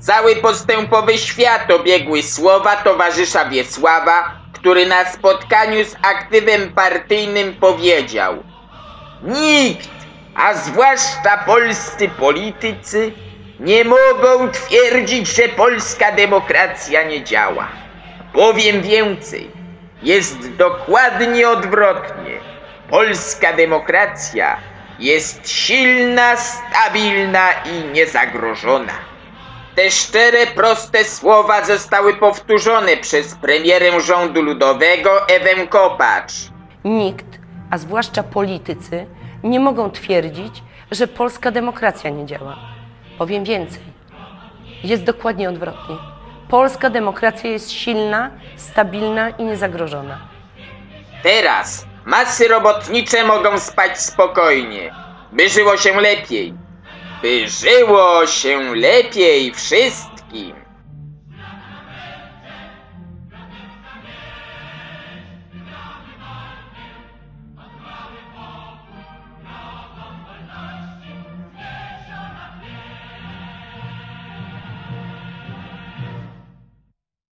Cały postępowy świat obiegły słowa towarzysza Wiesława, który na spotkaniu z aktywem partyjnym powiedział Nikt, a zwłaszcza polscy politycy, nie mogą twierdzić, że polska demokracja nie działa. Powiem więcej, jest dokładnie odwrotnie. Polska demokracja jest silna, stabilna i niezagrożona. Te szczere, proste słowa zostały powtórzone przez premierę rządu ludowego Ewę Kopacz. Nikt, a zwłaszcza politycy, nie mogą twierdzić, że polska demokracja nie działa. Powiem więcej. Jest dokładnie odwrotnie. Polska demokracja jest silna, stabilna i niezagrożona. Teraz masy robotnicze mogą spać spokojnie, by żyło się lepiej. By żyło się lepiej wszystkim.